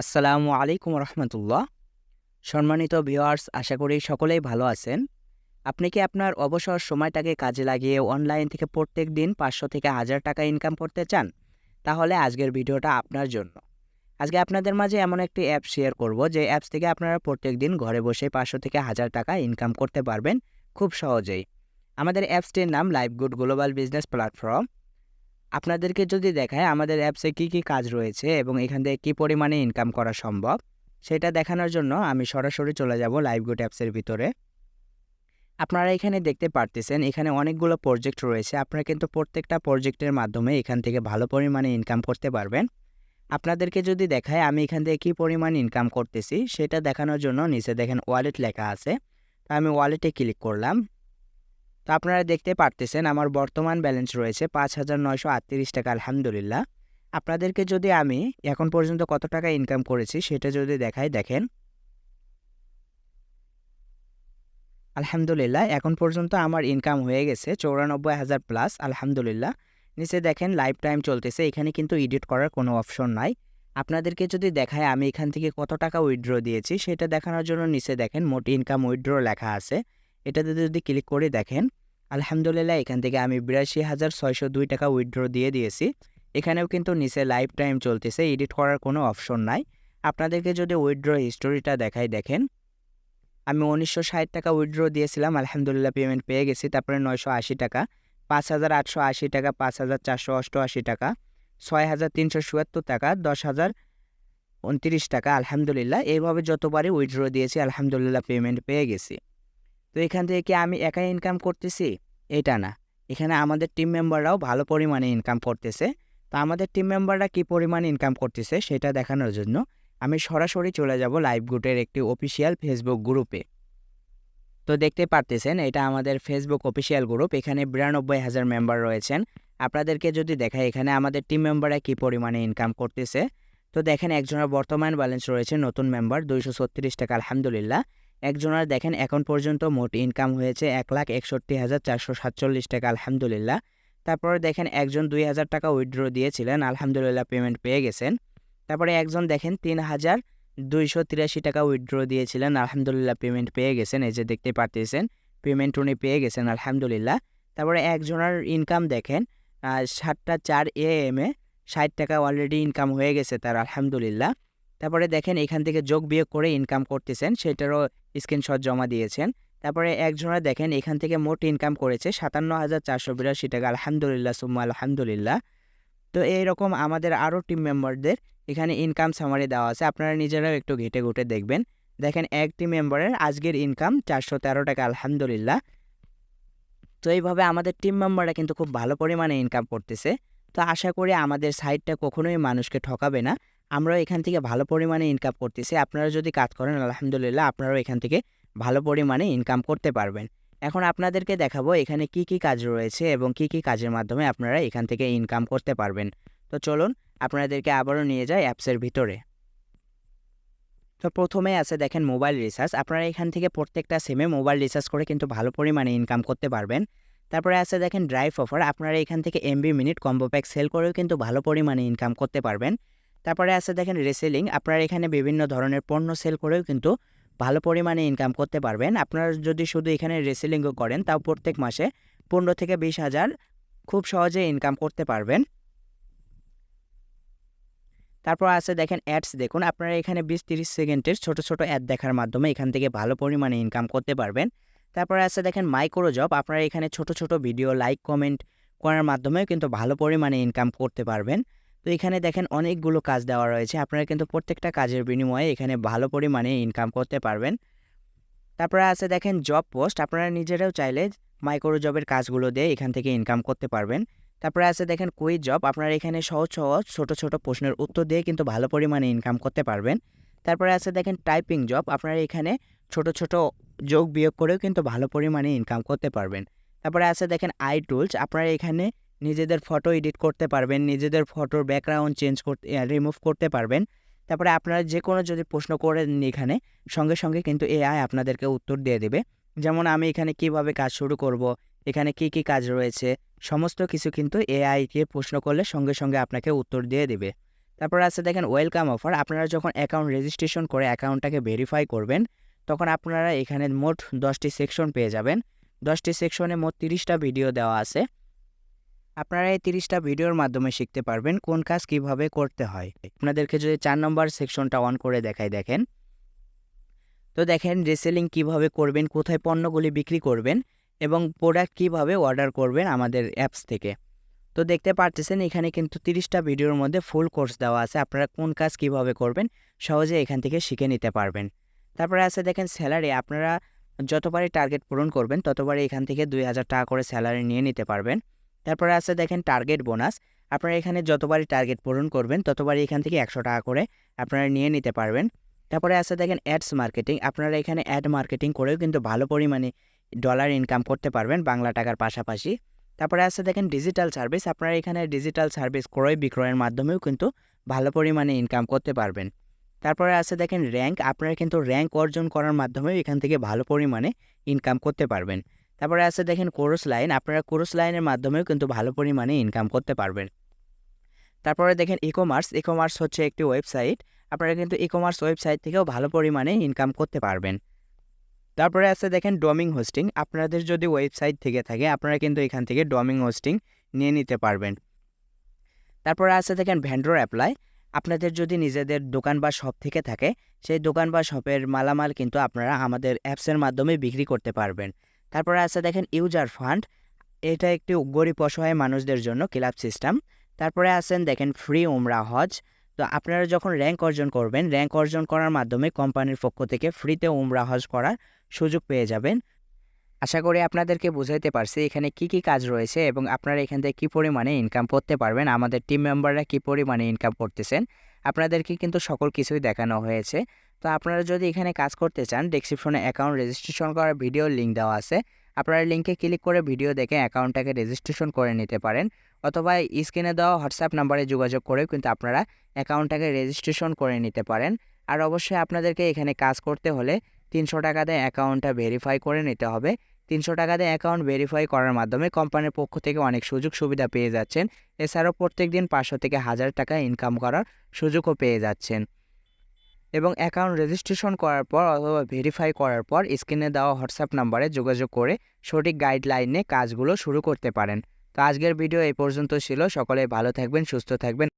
আসসালামু আলাইকুম রহমতুল্লাহ। সম্মানিত ভিওয়ার্স আশা করি সকলেই ভালো আছেন। আপনি কি আপনার অবসর সময়টাকে কাজে লাগিয়ে অনলাইন থেকে প্রত্যেক দিন পাঁচশো থেকে হাজার টাকা ইনকাম করতে চান? তাহলে আজকের ভিডিওটা আপনার জন্য। আজকে আপনাদের মাঝে এমন একটি অ্যাপ শেয়ার করব, যে অ্যাপস থেকে আপনারা প্রত্যেক দিন ঘরে বসে পাঁচশো থেকে হাজার টাকা ইনকাম করতে পারবেন খুব সহজেই। আমাদের অ্যাপসটির নাম live good global business platform আপনাদেরকে যদি দেখায় আমাদের অ্যাপসে কী কী কাজ রয়েছে এবং এখান থেকে কী পরিমাণে ইনকাম করা সম্ভব, সেটা দেখানোর জন্য আমি সরাসরি চলে যাব লাইভ গুড অ্যাপসের ভিতরে। আপনারা এখানে দেখতে পারতেছেন, এখানে অনেকগুলো প্রজেক্ট রয়েছে। আপনারা কিন্তু প্রত্যেকটা প্রজেক্টের মাধ্যমে এখান থেকে ভালো পরিমাণে ইনকাম করতে পারবেন। আপনাদেরকে যদি দেখায় আমি এখান থেকে কী পরিমাণ ইনকাম করতেছি, সেটা দেখানোর জন্য নিচে দেখেন ওয়ালেট লেখা আছে। তো আমি ওয়ালেটে ক্লিক করলাম। আপনারা দেখতে পারতেছেন আমার বর্তমান ব্যালেন্স রয়েছে পাঁচ হাজার নয়শো আটত্রিশ টাকা, আলহামদুলিল্লাহ। আপনাদেরকে যদি আমি এখন পর্যন্ত কত টাকা ইনকাম করেছি সেটা যদি দেখাই, দেখেন। আলহামদুলিল্লাহ, এখন পর্যন্ত আমার ইনকাম হয়ে গেছে চৌরানব্বই হাজার প্লাস আলহামদুলিল্লাহ। নিচে দেখেন লাইফ টাইম চলতেছে, এখানে কিন্তু এডিট করার কোনো অপশন নাই। আপনাদেরকে যদি দেখায় আমি এখান থেকে কত টাকা উইথড্র দিয়েছি, সেটা দেখানোর জন্য নিচে দেখেন মোট ইনকাম উইথড্র লেখা আছে। এটাতে যদি ক্লিক করে দেখেন আলহামদুলিল্লাহ, এখান থেকে আমি বিরাশি হাজার ছয়শো দুই টাকা উইথড্র দিয়ে দিয়েছি। এখানেও কিন্তু নিচে লাইফ টাইম চলতেছে এডিট করার কোনো অপশন নাই। আপনাদেরকে যদি উইথড্র হিস্টোরিটা দেখাই, দেখেন। আমি উনিশশো ষাট টাকা উইথড্র দিয়েছিলাম, আলহামদুলিল্লাহ পেমেন্ট পেয়ে গেছি, তারপরে নয়শো আশি টাকা, পাঁচ হাজার আটশো আশি টাকা, পাঁচ হাজার চারশো অষ্টআশি টাকা, ছয় হাজার তিনশো চুয়াত্তর টাকা, দশ হাজার উনত্রিশ টাকা, আলহামদুলিল্লাহ, এইভাবে যতবারই উইথড্র দিয়েছি, আলহামদুলিল্লাহ পেমেন্ট পেয়ে গেছি। তো এখান থেকে কি আমি একাই ইনকাম করতেছি? এটা না। এখানে আমাদের টিম মেম্বাররাও ভালো পরিমাণে ইনকাম করতেছে। তো আমাদের টিম মেম্বাররা কী পরিমাণ ইনকাম করতেছে সেটা দেখানোর জন্য আমি সরাসরি চলে যাব লাইভ গুটের একটি অফিসিয়াল ফেসবুক গ্রুপে তো দেখতে পারতেছেন, এটা আমাদের ফেসবুক অফিসিয়াল গ্রুপ এখানে বিরানব্বই হাজার মেম্বার রয়েছেন। আপনাদেরকে যদি দেখায় এখানে আমাদের টিম মেম্বাররা কী পরিমাণে ইনকাম করতেছে? তো দেখেন, একজনের বর্তমান ব্যালেন্স রয়েছে নতুন মেম্বার দুইশো ছত্রিশ টাকা, আলহামদুলিল্লাহ। একজনের দেখেন, এখন পর্যন্ত মোট ইনকাম হয়েছে এক লাখ একষট্টি হাজার চারশো সাতচল্লিশ টাকা, আলহামদুলিল্লাহ। তারপরে দেখেন, একজন দুই হাজার টাকা উইথড্র দিয়েছিলেন, আলহামদুলিল্লাহ পেমেন্ট পেয়ে গেছেন। তারপরে একজন দেখেন, তিন হাজার দুইশো তিরাশি টাকা উইথড্র দিয়েছিলেন, আলহামদুলিল্লাহ পেমেন্ট পেয়ে গেছেন। এই যে দেখতে পারতেছেন পেমেন্ট উনি পেয়ে গেছেন, আলহামদুলিল্লাহ। তারপরে একজনের ইনকাম দেখেন সাতটা চার এ এম এ ষাট টাকা অলরেডি ইনকাম হয়ে গেছে তার, আলহামদুলিল্লাহ। তারপরে দেখেন এখান থেকে যোগ বিয়োগ করে ইনকাম করতেছেন, সেটারও স্ক্রিনশট জমা দিয়েছেন। তারপরে একজনা দেখেন এখান থেকে মোট ইনকাম করেছে সাতান্ন হাজার চারশো বিরাশি টাকা, আলহামদুলিল্লাহ, সুম্মা আলহামদুলিল্লাহ। তো এইরকম আমাদের আরও টিম মেম্বারদের এখানে ইনকাম সামারি দেওয়া আছে, আপনারা নিজেরাও একটু ঘেটে ঘুটে দেখবেন। দেখেন এক টিম মেম্বারের আজকের ইনকাম চারশো তেরো টাকা, আলহামদুলিল্লাহ। তো এইভাবে আমাদের টিম মেম্বাররা কিন্তু খুব ভালো পরিমাণে ইনকাম করতেছে। তো আশা করি আমাদের সাইটটা কখনোই মানুষকে ঠকাবে না। আমরাও এখান থেকে ভালো পরিমাণে ইনকাম করতেছি। আপনারা যদি কাজ করেন, আলহামদুলিল্লাহ আপনারাও এখান থেকে ভালো পরিমাণে ইনকাম করতে পারবেন। এখন আপনাদেরকে দেখাবো এখানে কি কি কাজ রয়েছে এবং কি কি কাজের মাধ্যমে আপনারা এখান থেকে ইনকাম করতে পারবেন। তো চলুন, আপনাদেরকে আবারও নিয়ে যায় অ্যাপসের ভিতরে। তো প্রথমে আছে দেখেন মোবাইল রিচার্জ আপনারা এখান থেকে প্রত্যেকটা সিমে মোবাইল রিচার্জ করে কিন্তু ভালো পরিমাণে ইনকাম করতে পারবেন। তারপরে আছে দেখেন ড্রাইভ অফার আপনারা এখান থেকে MB minute combo pack sale করেও কিন্তু ভালো পরিমাণে ইনকাম করতে পারবেন। তারপরে আছে দেখেন রেসেলিং আপনারা এখানে বিভিন্ন ধরনের পণ্য সেল করেও কিন্তু ভালো পরিমাণে ইনকাম করতে পারবেন। আপনারা যদি শুধু এখানে রেসেলিংও করেন, তাও প্রত্যেক মাসে পনেরো থেকে বিশ হাজার খুব সহজে ইনকাম করতে পারবেন। তারপর আছে দেখেন অ্যাডস দেখুন আপনারা এখানে বিশ তিরিশ সেকেন্ডের ছোট ছোট অ্যাড দেখার মাধ্যমে এখান থেকে ভালো পরিমাণে ইনকাম করতে পারবেন। তারপরে আছে দেখেন মাইক্রো জব আপনারা এখানে ছোট ছোট ভিডিও লাইক কমেন্ট করার মাধ্যমেও কিন্তু ভালো পরিমাণে ইনকাম করতে পারবেন। তো এখানে দেখেন অনেকগুলো কাজ দেওয়া রয়েছে। আপনারা কিন্তু প্রত্যেকটা কাজের বিনিময়ে এখানে ভালো পরিমাণে ইনকাম করতে পারবেন। তারপরে আছে দেখেন জব পোস্ট আপনারা নিজেরাও চাইলে মাইক্রো জবের কাজগুলো দিয়ে এখান থেকে ইনকাম করতে পারবেন। তারপরে আছে দেখেন কুইজ জব আপনারা এখানে সহজ সহজ ছোটো ছোটো প্রশ্নের উত্তর দিয়ে কিন্তু ভালো পরিমাণে ইনকাম করতে পারবেন। তারপরে আছে দেখেন টাইপিং জব আপনারা এখানে ছোট ছোট যোগ বিয়োগ করেও কিন্তু ভালো পরিমাণে ইনকাম করতে পারবেন। তারপরে আছে দেখেন আই টুলস আপনারা এখানে নিজেদের ফটো এডিট করতে পারবেন, নিজেদের ফটোর ব্যাকগ্রাউন্ড চেঞ্জ করতে রিমুভ করতে পারবেন। তারপরে আপনারা যে কোনো যদি প্রশ্ন করেন এখানে, সঙ্গে সঙ্গে কিন্তু এআই আপনাদেরকে উত্তর দিয়ে দেবে। যেমন আমি এখানে কীভাবে কাজ শুরু করব, এখানে কি কি কাজ রয়েছে, সমস্ত কিছু কিন্তু এআইকে প্রশ্ন করলে সঙ্গে সঙ্গে আপনাকে উত্তর দিয়ে দেবে। তারপর আছে দেখেন ওয়েলকাম অফার আপনারা যখন অ্যাকাউন্ট রেজিস্ট্রেশন করে অ্যাকাউন্টটাকে ভেরিফাই করবেন, তখন আপনারা এখানে মোট দশটি সেকশন পেয়ে যাবেন। দশটি সেকশনে মোট তিরিশটা ভিডিও দেওয়া আছে। আপনারা এই তিরিশটা ভিডিওর মাধ্যমে শিখতে পারবেন কোন কাজ কীভাবে করতে হয়। আপনাদেরকে যদি চার নম্বর সেকশনটা অন করে দেখাই, দেখেন। তো দেখেন রিসেলিং কীভাবে করবেন, কোথায় পণ্যগুলি বিক্রি করবেন এবং প্রোডাক্ট কীভাবে অর্ডার করবেন আমাদের অ্যাপস থেকে। তো দেখতে পারতেছেন, এখানে কিন্তু তিরিশটা ভিডিওর মধ্যে ফুল কোর্স দেওয়া আছে। আপনারা কোন কাজ কীভাবে করবেন, সহজে এখান থেকে শিখে নিতে পারবেন। তারপরে আছে, দেখেন স্যালারি আপনারা যতবারই টার্গেট পূরণ করবেন, ততবারই এখান থেকে দুই হাজার টাকা করে স্যালারি নিয়ে নিতে পারবেন। তারপরে আছে দেখেন টার্গেট বোনাস আপনারা এখানে যতবারই টার্গেট পূরণ করবেন, ততবারই এখান থেকে একশো টাকা করে আপনারা নিয়ে নিতে পারবেন। তারপরে আছে দেখেন অ্যাডস মার্কেটিং আপনারা এখানে অ্যাড মার্কেটিং করেও কিন্তু ভালো পরিমাণে ডলার ইনকাম করতে পারবেন বাংলা টাকার পাশাপাশি। তারপরে আছে দেখেন ডিজিটাল সার্ভিস আপনারা এখানে ডিজিটাল সার্ভিস ক্রয় বিক্রয়ের মাধ্যমেও কিন্তু ভালো পরিমাণে ইনকাম করতে পারবেন। তারপরে আছে দেখেন র্যাঙ্ক আপনারা কিন্তু র্যাঙ্ক অর্জন করার মাধ্যমেও এখান থেকে ভালো পরিমাণে ইনকাম করতে পারবেন। তারপরে আছে দেখেন কোরস লাইন, আপনারা কোরস লাইনের মাধ্যমেও কিন্তু ভালো পরিমাণে ইনকাম করতে পারবেন। তারপরে দেখেন ই কমার্স ই কমার্স হচ্ছে একটি ওয়েবসাইট আপনারা কিন্তু ই কমার্স ওয়েবসাইট থেকেও ভালো পরিমাণে ইনকাম করতে পারবেন। তারপরে আছে দেখেন ডোমিং হোস্টিং আপনাদের যদি ওয়েবসাইট থেকে থাকে, আপনারা কিন্তু এখান থেকে ডোমিং হোস্টিং নিয়ে নিতে পারবেন। তারপরে আছে দেখেন ভ্যান্ডর অ্যাপ্লাই আপনাদের যদি নিজেদের দোকান বা শপ থেকে থাকে, সেই দোকান বা শপের মালামাল কিন্তু আপনারা আমাদের অ্যাপসের মাধ্যমে বিক্রি করতে পারবেন। তারপরে আছে দেখেন ইউজার ফান্ড এটা একটি গরিব অসহায় মানুষদের জন্য ক্লাব সিস্টেম তারপরে আছেন দেখেন ফ্রি উমরা হজ তো আপনারা যখন র্যাঙ্ক অর্জন করবেন র্যাঙ্ক অর্জন করার মাধ্যমে কোম্পানির পক্ষ থেকে ফ্রিতে উমরা হজ করার সুযোগ পেয়ে যাবেন। আশা করি আপনাদেরকে বুঝাইতে পারছি এখানে কি কি কাজ রয়েছে এবং আপনারা এখান থেকে কী পরিমাণে ইনকাম করতে পারবেন, আমাদের টিম মেম্বাররা কী পরিমাণে ইনকাম করতেছেন। আপনাদেরকে কিন্তু সকল কিছুই দেখানো হয়েছে। তো আপনারা যদি এখানে কাজ করতে চান ডেসক্রিপশনে অ্যাকাউন্ট রেজিস্ট্রেশন করার ভিডিও লিঙ্ক দেওয়া আছে। আপনারা লিঙ্কে ক্লিক করে ভিডিও দেখে অ্যাকাউন্টটাকে রেজিস্ট্রেশন করে নিতে পারেন। অথবা স্ক্রিনে দেওয়া হোয়াটসঅ্যাপ নাম্বারে যোগাযোগ করেও কিন্তু আপনারা অ্যাকাউন্টটাকে রেজিস্ট্রেশন করে নিতে পারেন। আর অবশ্যই আপনাদেরকে এখানে কাজ করতে হলে তিনশো টাকা দিয়ে অ্যাকাউন্টটা ভেরিফাই করে নিতে হবে। তিনশো টাকা দিয়ে অ্যাকাউন্ট ভেরিফাই করার মাধ্যমে কোম্পানির পক্ষ থেকে অনেক সুযোগ সুবিধা পেয়ে যাচ্ছেন। এছাড়াও প্রত্যেক দিন পাঁচশো থেকে হাজার টাকা ইনকাম করার সুযোগও পেয়ে যাচ্ছেন। এবং অ্যাকাউন্ট রেজিস্ট্রেশন করার পর অথবা ভেরিফাই করার পর স্ক্রিনে দেওয়া হোয়াটসঅ্যাপ নাম্বারে যোগাযোগ করে সঠিক গাইডলাইনে কাজগুলো শুরু করতে পারেন। তো আজকের ভিডিও এই পর্যন্ত ছিল। সকলে ভালো থাকবেন, সুস্থ থাকবেন।